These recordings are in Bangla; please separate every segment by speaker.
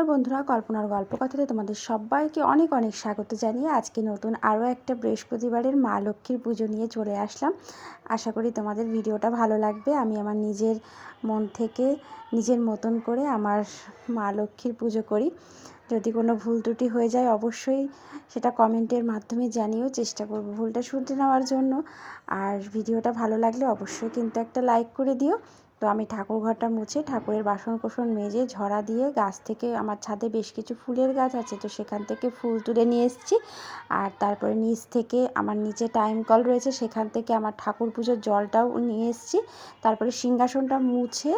Speaker 1: নমস্কার বন্ধুরা, কল্পনার গল্প কথাতে তোমাদের সবাইকে অনেক অনেক স্বাগত জানিয়ে আজকে নতুন আরও একটা বৃহস্পতিবারের মা লক্ষ্মীর পুজো নিয়ে চলে আসলাম। আশা করি তোমাদের ভিডিওটা ভালো লাগবে। আমি আমার নিজের মন থেকে নিজের মতন করে আমার মা লক্ষ্মীর পুজো করি। যদি কোনো ভুল ত্রুটি হয়ে যায় অবশ্যই সেটা কমেন্টের মাধ্যমে জানিয়েও চেষ্টা করব ভুলটা শুনতে নেওয়ার জন্য। আর ভিডিওটা ভালো লাগলে অবশ্যই কিন্তু একটা লাইক করে দিও। তো আমি ঠাকুর ঘরটা মুছে ঠাকুরের বাসন কোসন মেজে ঝরা দিয়ে গাছ থেকে, আমার ছাদে বেশ কিছু ফুলের গাছ আছে, তো সেখান থেকে ফুল তুলে নিয়ে এসেছি। আর তারপরে নিচ থেকে আমার নিচে টাইম কল রয়েছে, সেখান থেকে আমার ঠাকুর পুজোর জলটাও নিয়ে এসেছি। তারপরে সিংহাসনটা মুছে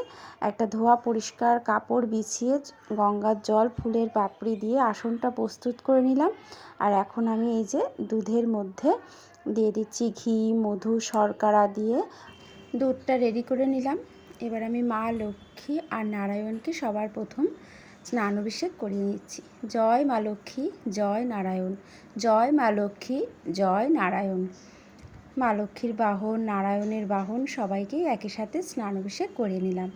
Speaker 1: একটা ধোয়া পরিষ্কার কাপড় বিছিয়ে গঙ্গার জল, ফুলের পাপড়ি দিয়ে আসনটা প্রস্তুত করে নিলাম। আর এখন আমি এই যে দুধের মধ্যে দিয়ে দিচ্ছি ঘি, মধু, শর্করা দিয়ে দুধটা রেডি করে নিলাম। এবার আমি মা, লক্ষ্মী আর নারায়ণকে সবার প্রথম স্নান অভিষেক করিয়ে নিচ্ছি। জয় মা, লক্ষ্মী, জয় নারায়ণ, জয় মা, লক্ষ্মী, জয় নারায়ণ। মা, লক্ষ্মীর বাহন, নারায়ণের বাহন সবাইকেই একই সাথে স্নান অভিষেক করিয়ে নিলাম।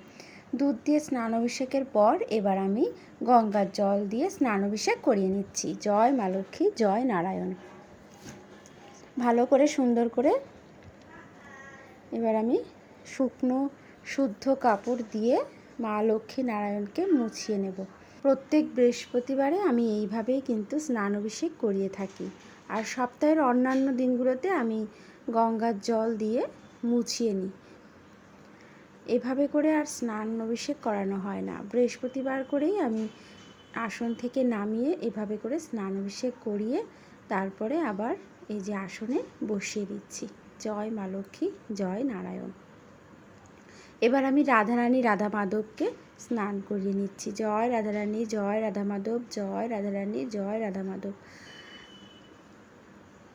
Speaker 1: দুধ দিয়ে স্নান অভিষেকের পর এবার আমি গঙ্গার জল দিয়ে স্নান অভিষেক করিয়ে নিচ্ছি। জয় মা, লক্ষ্মী, জয় নারায়ণ। ভালো করে সুন্দর করে এবার আমি শুকনো শুদ্ধ কাপড় দিয়ে মা লক্ষ্মী নারায়ণকে মুছিয়ে নেব। প্রত্যেক বৃহস্পতিবারে আমি এইভাবেই কিন্তু স্নান অভিষেক করিয়ে থাকি। আর সপ্তাহের অন্যান্য দিনগুলোতে আমি গঙ্গার জল দিয়ে মুছিয়ে নিই। এভাবে করে আর স্নান অভিষেক করানো হয় না। বৃহস্পতিবার করেই আমি আসন থেকে নামিয়ে এভাবে করে স্নান অভিষেক করিয়ে তারপরে আবার এই যে আসনে বসিয়ে দিচ্ছি। জয় মা লক্ষ্মী, জয় নারায়ণ। এবার আমি রাধারানী রাধা মাধবকে স্নান করিয়ে নিচ্ছি। জয় রাধারানী, জয় রাধা মাধব জয় রাধারানী, জয় রাধা মাধব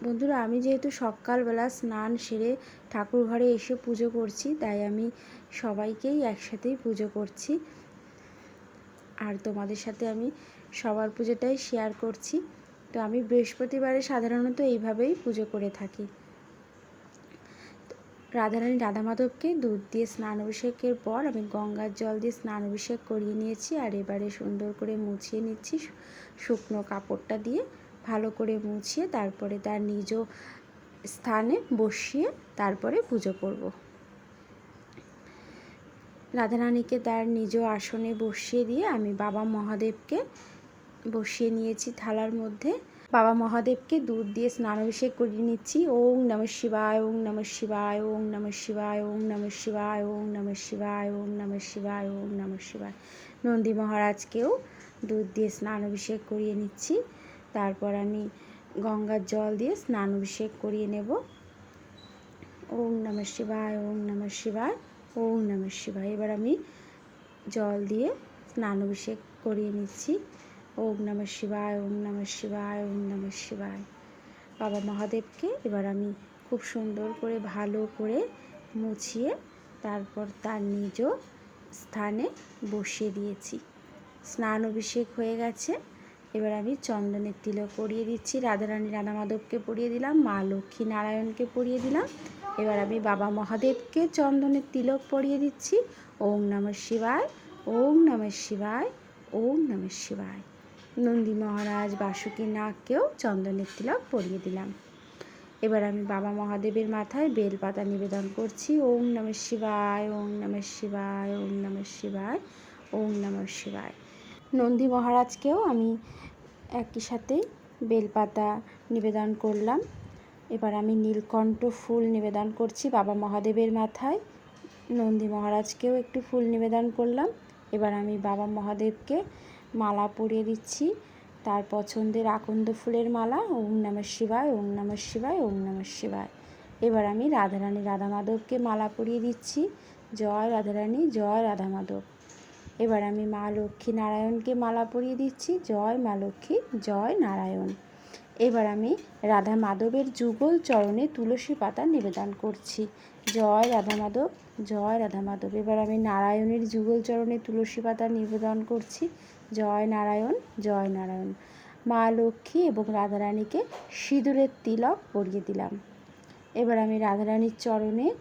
Speaker 1: বন্ধুরা, আমি যেহেতু সকালবেলা স্নান সেরে ঠাকুর ঘরে এসে পুজো করছি, তাই আমি সবাইকেই একসাথেই পুজো করছি। আর তোমাদের সাথে আমি সবার পুজোটাই শেয়ার করছি। তো আমি বৃহস্পতিবারে সাধারণত এইভাবেই পুজো করে থাকি। রাধারানী রাধা মাধবকে দুধ দিয়ে স্নান অভিষেকের পর আমি গঙ্গার জল দিয়ে স্নান অভিষেক করিয়ে নিয়েছি আর এবারে সুন্দর করে মুছিয়ে নিচ্ছি শুকনো কাপড়টা দিয়ে। ভালো করে মুছিয়ে তারপরে তার নিজ স্থানে বসিয়ে তারপরে পুজো করব। রাধারানীকে তার নিজ আসনে বসিয়ে দিয়ে আমি বাবা মহাদেবকে বসিয়ে নিয়েছি থালার মধ্যে। বাবা মহাদেবকে দুধ দিয়ে স্নানাভিষেক করিয়ে নিচ্ছি ওং নম শিবায় ওং নম শিবায় ওং নম শিবায় ওং নম শিবায় ওং নম শিবায় ওং নম শিবায় ওং নম শিবায় নন্দী মহারাজকেও দুধ দিয়ে স্নান অভিষেক করিয়ে নিচ্ছি তারপর আমি গঙ্গার জল দিয়ে স্নান অভিষেক করিয়ে নেব ওং নম শিবায় ওং নম শিবায় ওং নম শিবায় এবার আমি জল দিয়ে স্নান অভিষেক করিয়ে নিচ্ছি ওম নম শিবায়, ওম নম শিবায়, ওম নম শিবায়। বাবা মহাদেবকে এবার আমি খুব সুন্দর করে ভালো করে মুছিয়ে তারপর তার নিজ স্থানে বসিয়ে দিয়েছি। স্নান অভিষেক হয়ে গেছে। এবার আমি চন্দনের তিলক পরিয়ে দিচ্ছি। রাধারানী রানা মাধবকে পরিয়ে দিলাম। মা লক্ষ্মী নারায়ণকে পরিয়ে দিলাম। এবার আমি বাবা মহাদেবকে চন্দনের তিলক পরিয়ে দিচ্ছি। ওম নম শিবায়, ওম নম শিবায়, ওম নম শিবায়। নন্দী মহারাজ বাসুকী নাগকেও চন্দনের তিলক পরিয়ে দিলাম। এবার আমি বাবা মহাদেবের মাথায় বেলপাতা নিবেদন করছি। ওম নম শিবায়, ওম নম শিবায়, ওম নম শিবায়, ওম নম শিবায়। নন্দী মহারাজকেও আমি একই সাথে বেলপাতা নিবেদন করলাম। এবার আমি নীলকণ্ঠ ফুল নিবেদন করছি বাবা মহাদেবের মাথায়। নন্দী মহারাজকেও একটু ফুল নিবেদন করলাম। এবার আমি বাবা মহাদেবকে মালা পরিয়ে দিচ্ছি। তার পছন্দের আকন্দ ফুলের মালা, ওম নম শিবায়, ওম নম শিবায়, ওম নম শিবায়। এবার আমি রাধারানী রাধা মাধবকে মালা পরিয়ে দিচ্ছি। জয় রাধারানী, জয় রাধা মাধব এবার আমি মা লক্ষ্মী নারায়ণকে মালা পরিয়ে দিচ্ছি। জয় মা লক্ষ্মী, জয় নারায়ণ। এবার আমি রাধা মাধবের যুগল চরণে তুলসী পাতা নিবেদন করছি। জয় রাধা মাধব জয় রাধা মাধব এবার আমি নারায়ণের যুগল চরণে তুলসী পাতা নিবেদন করছি। জয় নারায়ণ জয় নারায়ণ। মা লক্ষ্মী এবং রাধারানীকে সিঁদুরের তিলক পরিয়ে দিলাম। এবার আমি রাধারানীর চরণে,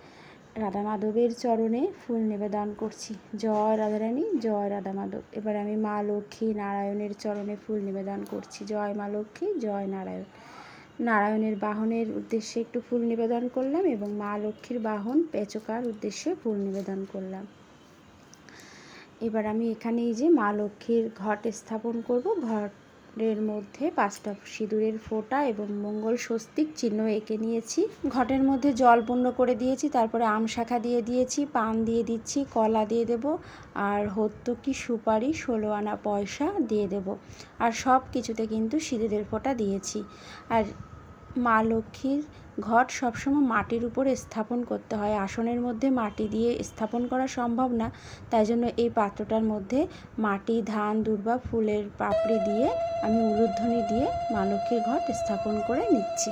Speaker 1: রাধা মাধবের চরণে ফুল নিবেদন করছি। জয় রাধারানী, জয় রাধা মাধব। এবার আমি মা লক্ষ্মী নারায়ণের চরণে ফুল নিবেদন করছি। জয় মা লক্ষ্মী, জয় নারায়ণ। নারায়ণের বাহনের উদ্দেশ্যে একটু ফুল নিবেদন করলাম এবং মা লক্ষ্মীর বাহন পেচকার উদ্দেশ্যে ফুল নিবেদন করলাম। এবার আমি এখানে এই যে মা লক্ষ্মীর ঘট স্থাপন করব। ঘটের মধ্যে পাঁচটা সিঁদুরের ফোঁটা এবং মঙ্গল স্বস্তিক চিহ্ন এঁকে নিয়েছি। ঘটের মধ্যে জল পূর্ণ করে দিয়েছি, তারপরে আম শাখা দিয়ে দিয়েছি, পান দিয়ে দিচ্ছি, কলা দিয়ে দেব, আর হত্যকি সুপারি ষোলো আনা পয়সা দিয়ে দেব। আর সব কিছুতে কিন্তু সিঁদুরের ফোঁটা দিয়েছি। আর মা লক্ষ্মীর ঘট সবসময় মাটির উপরে স্থাপন করতে হয়। আসনের মধ্যে মাটি দিয়ে স্থাপন করা সম্ভব না, তাই জন্য এই পাত্রটার মধ্যে মাটি, ধান, দুর্বা, ফুলের পাপড়ি দিয়ে আমি উলুধ্বনি দিয়ে মা লক্ষ্মীর ঘট স্থাপন করে নিচ্ছি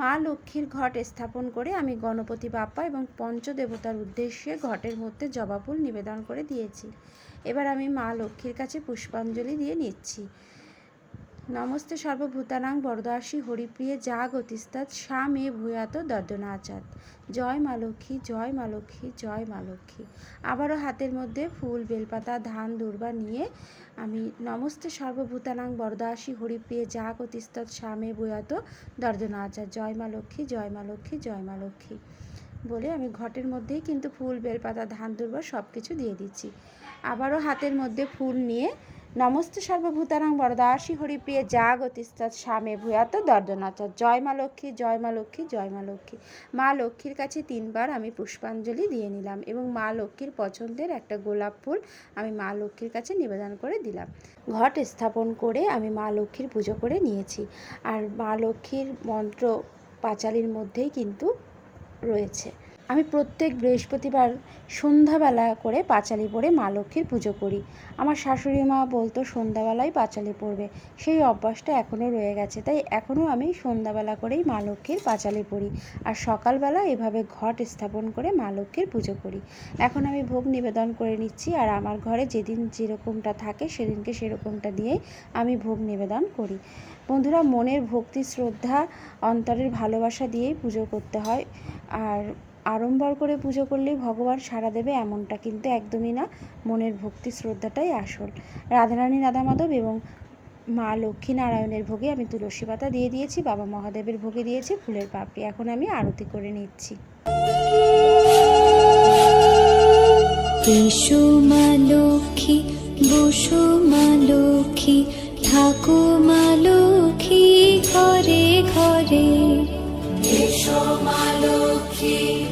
Speaker 1: মা লক্ষ্মীর ঘট স্থাপন করে আমি গণপতি বাপ্পা এবং পঞ্চদেবতার উদ্দেশ্যে ঘটের মধ্যে জবা ফুল নিবেদন করে দিয়েছি। এবার আমি মা লক্ষ্মীর কাছে পুষ্পাঞ্জলি দিয়ে নিচ্ছি। নমস্তে সর্বভূতানাং বরদাসী হরিপ্রিয়ে যা গতিস্তাৎ সা মে ভূয়াত দর্দনাচাত। জয় মা লক্ষ্মী, জয় মা লক্ষ্মী, জয় মা লক্ষ্মী। আবারও হাতের মধ্যে ফুল, বেলপাতা, ধান, দুর্বা নিয়ে আমি নমস্তে সর্বভূতানাং বরদাসী হরিপ্রিয়ে যা গতিস্তাৎ সা মে ভূয়াত দর্দনাচাত। জয় মা লক্ষ্মী, জয় মা লক্ষ্মী, জয় মা লক্ষ্মী বলে আমি ঘটের মধ্যেই কিন্তু ফুল, বেলপাতা, ধান, দুর্বা সব কিছু দিয়ে দিচ্ছি। আবারও হাতের মধ্যে ফুল নিয়ে নমস্তে সর্বভূতানাং বরদাসী হরিপ্রিয়ে যা গতিস্তাৎ স্বামে ভূয়াত দর্দনাথ জয় মা লক্ষ্মী, জয় মা লক্ষ্মী, জয় মা লক্ষ্মী। মা লক্ষ্মীর কাছে তিনবার আমি পুষ্পাঞ্জলি দিয়ে নিলাম এবং মা লক্ষ্মীর পছন্দের একটা গোলাপ ফুল আমি মা লক্ষ্মীর কাছে নিবেদন করে দিলাম। ঘট স্থাপন করে আমি মা লক্ষ্মীর পুজো করে নিয়েছি। আর মা লক্ষ্মীর মন্ত্র পাঁচালির মধ্যেই কিন্তু রয়েছে। আমি প্রত্যেক বৃহস্পতিবার সন্ধ্যাবেলা করে পাঁচালি পড়ে মা লক্ষ্মীর পুজো করি। আমার শাশুড়ি মা বলতো সন্ধ্যাবেলায় পাঁচালি পড়বে। সেই অভ্যাসটা এখনও রয়ে গেছে। তাই এখনও আমি সন্ধ্যাবেলা করেই মা লক্ষ্মীর পাঁচালি পড়ি আর সকালবেলা এভাবে ঘট স্থাপন করে মা লক্ষ্মীর পুজো করি। এখন আমি ভোগ নিবেদন করে নিচ্ছি আর আমার ঘরে যেদিন যেরকমটা থাকে সেদিনকে সেরকমটা দিয়েই আমি ভোগ নিবেদন করি। বন্ধুরা, মনের ভক্তি, শ্রদ্ধা, অন্তরের ভালোবাসা দিয়েই পুজো করতে হয়। আর আড়ম্বর করে পুজো করলেই ভগবান সাড়া দেবে এমনটা কিন্তু একদমই না। মনের ভক্তি শ্রদ্ধাটাই আসল। রাধারানী রাধা মাধব এবং মা লক্ষ্মী নারায়ণের ভোগে আমি তুলসী পাতা দিয়ে দিয়েছি বাবা মহাদেবের ভোগে দিয়েছি ফুলের পাপড়ি এখন আমি আরতি করে নিচ্ছি।
Speaker 2: এসো মা লক্ষ্মী বসো মা লক্ষ্মী থাকো মা লক্ষ্মী ঘরে ঘরে। এসো মা লক্ষ্মী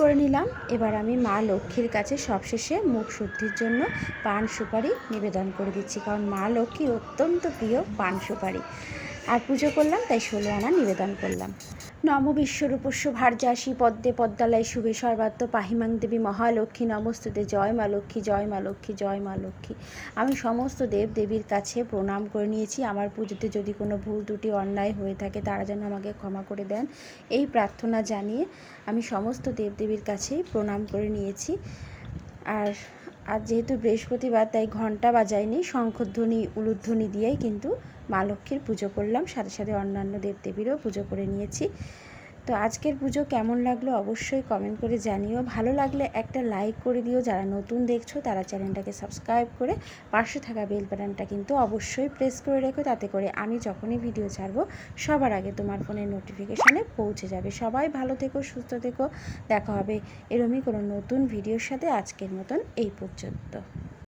Speaker 1: করে নিলাম। এবার আমি মা লক্ষ্মীর কাছে সবশেষে মুখ শুদ্ধির জন্য পান সুপারি নিবেদন করে দিচ্ছি, কারণ মা লক্ষ্মী অত্যন্ত প্রিয় পান সুপারি। আর পুজো করলাম, তাই ষোলো আনা নিবেদন করলাম। নম বিশ্বরূপস্য ভার্যাসী পদ্মে পদ্মালয় শুভে সর্বাত্ম পাহিমাং দেবী মহালক্ষ্মী নমস্তুতে জয় মা লক্ষ্মী, জয় মা লক্ষ্মী, জয় মা লক্ষ্মী। আমি সমস্ত দেব দেবীর কাছে প্রণাম করে নিয়েছি। আমার পুজোতে যদি কোনো ভুল ত্রুটি, অন্যায় হয়ে থাকে, তারা যেন আমাকে ক্ষমা করে দেন। এই প্রার্থনা জানিয়ে আমি সমস্ত দেবদেবীর কাছেই প্রণাম করে নিয়েছি। আর আর যেহেতু বৃহস্পতিবার, তাই ঘণ্টা বাজায়নি, শঙ্খধ্বনি, উলুধ্বনি দিয়েই কিন্তু মা লক্ষ্মীর পুজো করলাম। সাথে সাথে অন্যান্য দেবদেবীরও পুজো করে নিয়েছি। তো আজকের পুজো কেমন লাগল অবশ্যই কমেন্ট করে জানিও। ভালো লাগলে একটা লাইক করে দিও। যারা নতুন দেখছ তারা চ্যানেলটাকে সাবস্ক্রাইব করে পাশে থাকা বেল বাটনটা কিন্তু অবশ্যই প্রেস করে রেখো। তাতে করে আমি যখনই ভিডিও ছাড়বো, সবার আগে তোমার ফোনের নোটিফিকেশানে পৌঁছে যাবে। সবাই ভালো থেকো, সুস্থ থেকো। দেখা হবে এরমই কোনো নতুন ভিডিওর সাথে আজকের মতন এই পর্যন্ত।